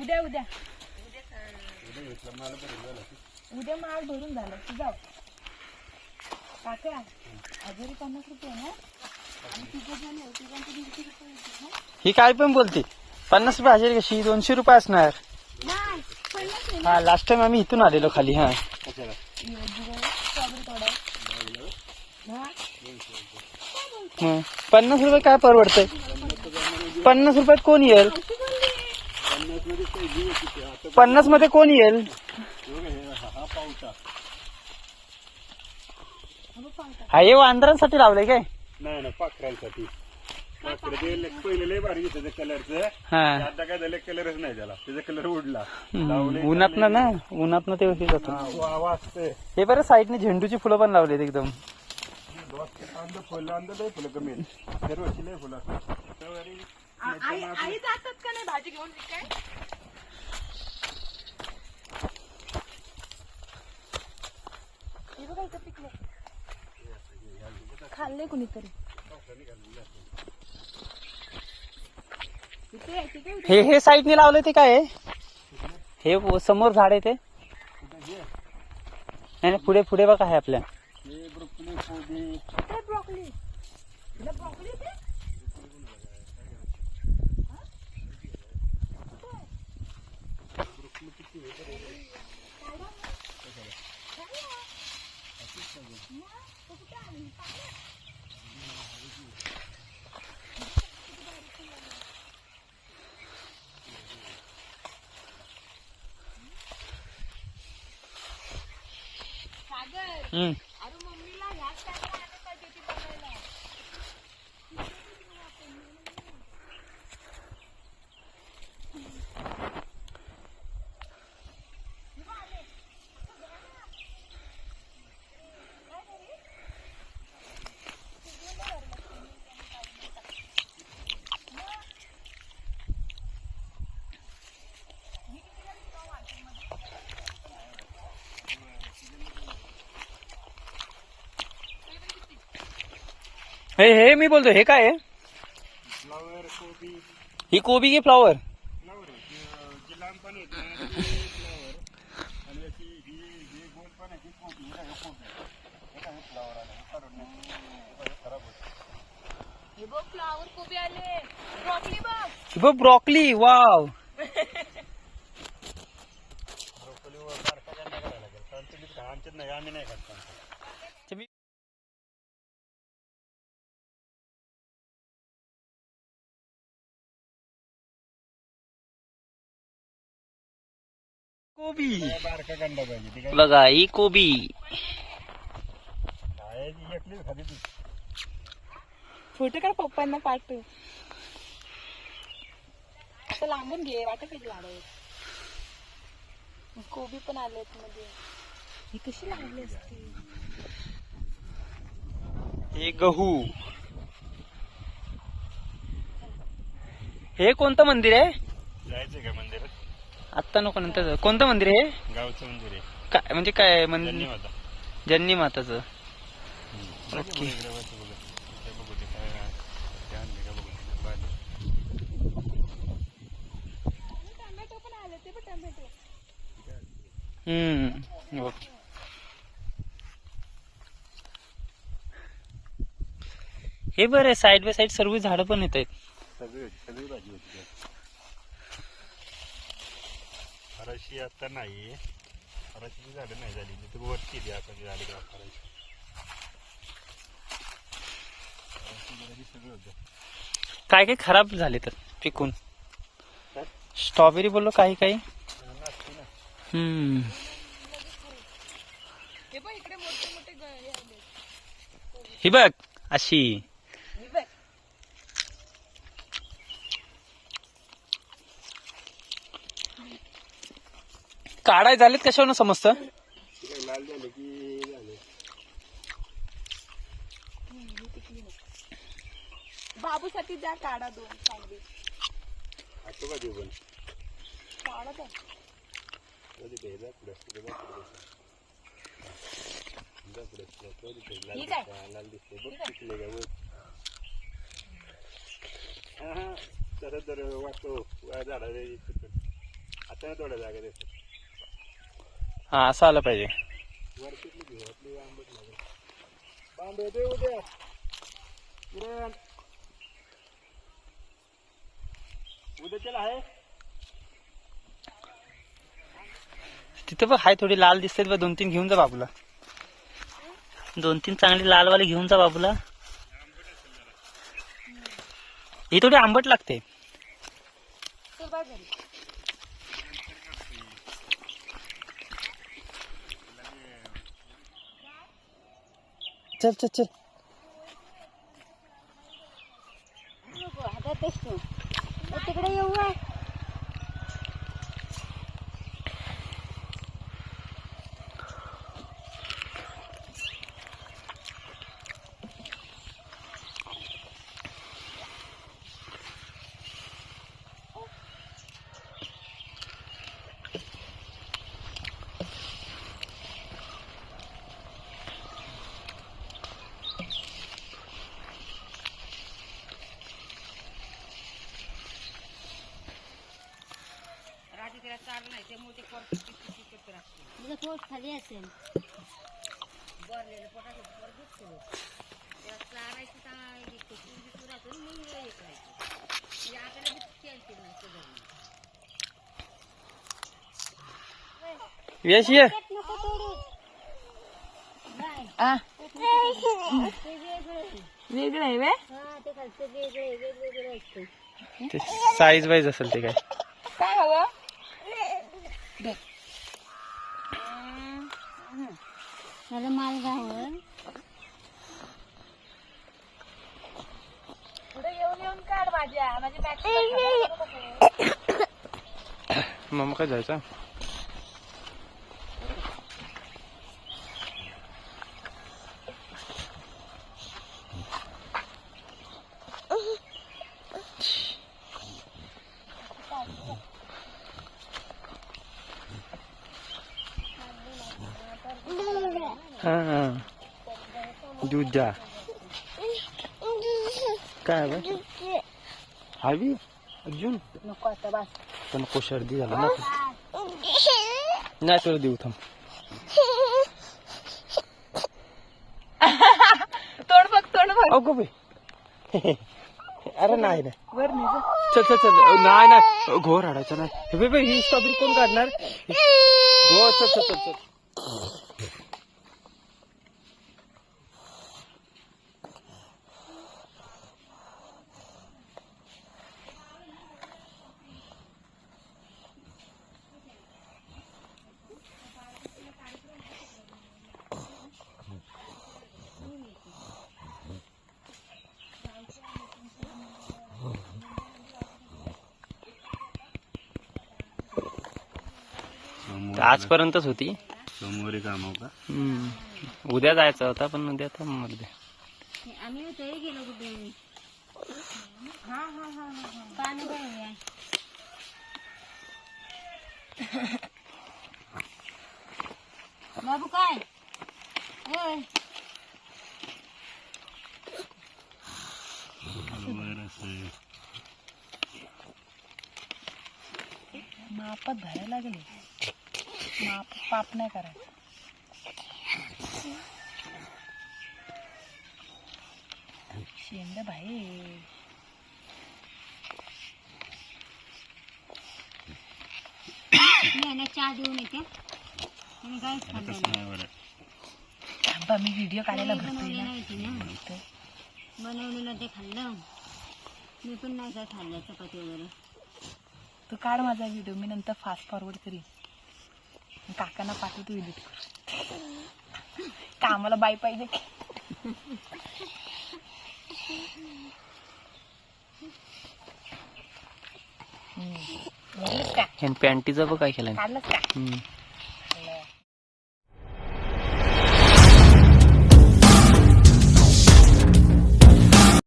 उद्या उद्या. उद्या मला भरून झालं. तू जाऊ. काका हजारी पन्नास रुपये ना? ही काय पण बोलते. पन्नास रुपये हजेरी कशी? दोनशे रुपये असणार. हा लास्ट टाइम आम्ही इथून आलेलो खाली हं. पन्नास रुपये काय परवडतंय? पन्नास रुपयात कोण येईल? पन्नासमध्ये कोण येईल? हे हा वांदरांसाठी लावलंय काय? नाही ना पाखरांसाठी पहिले लय भारी घेत कलरचं हा. आता काय झालं कलरच नाही त्याला. त्याचा कलर उडला. उन्हात ना उन्हात ना ते हे बरं साईडने झेंडूची फुलं पण लावलेत एकदम. फुलं लय फुलं कमी दरवर्षी लय फुलं आई आई जातात का नाही भाजी घेऊन काय हे बघा इथं पिकले खाल्ले कुणीतरी. इथे तिथे हे हे साईडने लावलंय ते काय आहे? हे व- समोर झाड आहे ते. नाही नाही, पुढे पुढे बघा आहे आपल्या. हे ब्रोकोली कोबी Mm. हे हे मी बोलतो हे काय आहे? फ्लावर कोबी. ही कोबी की फ्लॉवर फ्लावर जे लांब पण येत फ्लावर आणि याची ही ही गोल पण आहे ती कोबी. हे काय कोबी हे काय फ्लावर आला हे काढून नाही. हे बघ, हे खराब होतं. हे बघ फ्लावर कोबी आले. ब्रॉकली बघ. ही बघ ब्रॉकली वाव ब्रोकोलीवर बारका कांदा करायला लागेल कारण तुम्ही खा आमच्यात नाही आम्ही नाही खात कोबी. बघा ही कोबी. फोटो काढ पप्पांना पाठव. आता लांबून घे वाटत कधी वाढव कोबी पण आलेत मध्ये. ही कशी लागली असती? हे गहू. हे कोणतं मंदिर आहे? जायचं का मंदिरात? आत्ता नको नंतर. कोणतं मंदिर आहे? गावचं मंदिर आहे. काय म्हणजे काय मंदिर जन्नी माताचं. ओके. हम्म. ओके हे बरं साईड बाय साईड सर्व झाडं पण येत आहेत सगळी होती सगळी भाजी होती त्यात. फराशी आता नाही. फराशीची झाडं नाही झाली? तिथे वरती द्या आता झाली का होतं काय काय खराब झाले तर पिकून? स्ट्रॉबेरी बोललो काही काही? हम्म. पण इकडे मोठे मोठे गळे आले ही बघ अशी. काढाय झालेत कशावर समजतं? ते काय लाल झालं की झालं बाबूसाठी द्या काढा दोन चांगली आटो का देऊ पण काढा द्या ठीक आहे. तर वाटतो झाडा आता थोड्या जागा देतो हा असं आलं पाहिजे. आहे तिथं बघ हाय थोडी लाल दिसते बघ दोन तीन घेऊन जा बाबूला. दोन तीन चांगली लालवाले घेऊन जा बाबूला. ही थोडी आंबट लागते. चल चल चल. तिकडे येऊ पोट खाली असेल. यश ये. वेगळं आहे. वे ते खालचं वेगळे वेगवेगळे असते. ते साईज वाईज असेल ते काय. काय हवं? खरं मालगावर पुढे येऊन येऊन काढ माझ्या माझी बॅग मग काय जायचं? हा दूध द्या काय बा हवी? अर्जुन नको आता बस पण नको सर्दी झाला ना. नाही तुला देऊ थांब. तोंड बघ तोंड बघ. अगो बे अरे नाही नाही. वर नाही चल चल चल. नाही नाही. घोर हाडायचं नाही. हे बे, बे, ही स्ट्रॉबेरी कोण काढणार? घो चल चल चल चल. आजपर्यंतच होती. सोमवारी काम हो का हम्म. उद्या जायचं होता पण उद्या तर मरू दे आम्ही तरी गेलो कुठे? हा हा हा हा पाणी भरूया बाबू काय? होय. मापात भरायला लागले. पाप नाही करायचं. शेंड भाई यांना चहा देऊन येते. आणि काहीच खाल्लं नाही. थांबा मी व्हिडिओ काढायला बनवली ना. नव्हती ना. बनवलेलं ते खाल्लं. मी पण नाही काय खाल्लं चपाती वगैरे तू काढ माझा व्हिडिओ मी नंतर फास्ट फॉरवर्ड करीन. काकांना पाठवतो एडिट कर कामाला बाई पाहिजे. पॅन्टीचं बघ काय केलं काढलंस का.